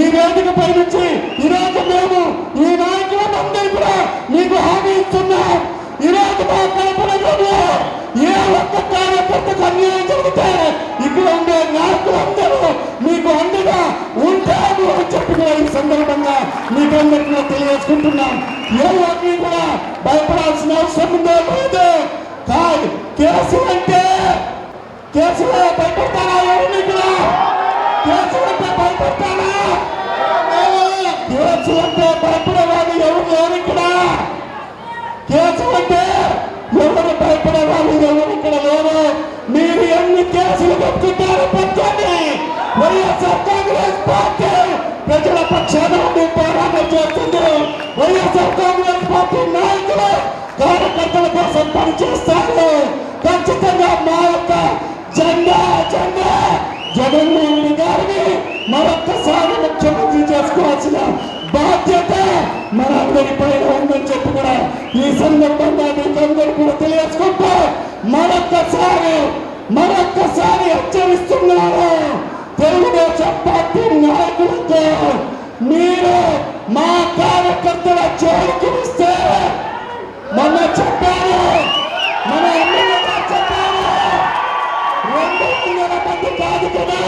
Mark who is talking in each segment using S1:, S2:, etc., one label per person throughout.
S1: ఈ వేదిక పై నుంచి ఈరోజు మేము ఈ నాయకులం నాయకులందరూ కూడా మీకు హామీ ఇస్తున్నాం. ఈరోజు మా కల్పనలో ఏ ఒక్క కార్యకర్తకు అన్యాయం జరిగితే ఇక్కడ ఉండే నాయకులందరూ మీకు అండగా ఉంటాము అని చెప్పి కూడా ఈ సందర్భంగా మీకు అందరికీ కూడా తెలియజేసుకుంటున్నాం. ఎవరిని కూడా భయపడాల్సిన అవసరం ఉందో లేదో కాదు. కేసు అంటే కేసులో భయపడతారా ఎవరిని కూడా? కేసులో కేసు అంటే భయపడేవాడు ఎవరు లేరు ఇక్కడ. కేసు అంటే ఎవరు భయపడే ఎవరు ఇక్కడ లేరు. మీరు ఎన్ని కేసులు పెట్టుకుంటారు పెట్టండి వైఎస్ఆర్ కాంగ్రెస్ పార్టీ ప్రజల పక్షాన పోరాటం చేస్తుంది. వైఎస్ఆర్ కాంగ్రెస్ పార్టీ నాయకులు కార్యకర్తల కోసం పనిచేస్తారు. ఖచ్చితంగా మా యొక్క జెండా జెండా జగన్మోహన్ గారిని మరొక్కసారి ముఖ్యమంత్రి మనందరి పైన ఉందని చెప్పి కూడా ఈ సందర్భంగా మీకు అందరూ కూడా తెలియజేసుకుంటూ మరొక్కసారి మరొక్కసారి హెచ్చరిస్తున్నారు తెలుగుదేశం పార్టీ నాయకులతో మీరు మా కార్యకర్తల జోలికి వస్తే మొన్న చెప్పారు మన ఎమ్మెల్యే చెప్పారు. రెండు వందల మంది కాదు కదా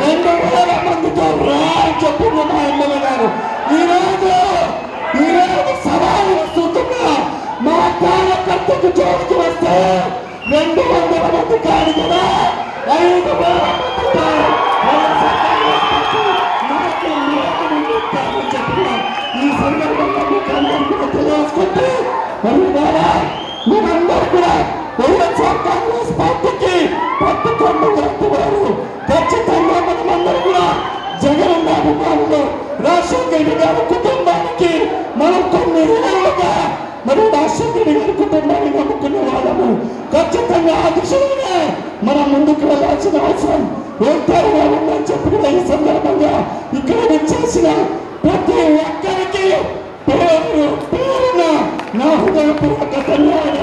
S1: రెండు వేల మందితో రా అని చెప్పింది మా ఎమ్మెల్యే గారు. ఈరోజు జోలికి రెండు వందల మంది కాదు కదా? ఐదు వేల ఈ సందర్భంగా మీకు అందరికీ కూడా మరి మీరందరూ కూడా వైఎస్ఆర్ కాంగ్రెస్ పార్టీకి పట్టుకొండ వారు ఖచ్చితంగా మనమందరూ కూడా జగన్ రాజశేఖర రెడ్డి గారి కుటుంబానికి మనం కొన్ని ఏళ్ళుగా మరి రాజశేఖర రెడ్డి గారి ఖచ్చితంగా ఆ దిశలోనే మనం ముందుకు వెళ్ళాల్సిన అవసరం ఎంతైనా ఉందని చెప్పిన ఈ సందర్భంగా ఇక్కడ వచ్చేసిన ప్రతి ఒక్కరికి పేరు పేరున నా హృదయపూర్వక ధన్యవాదాలు.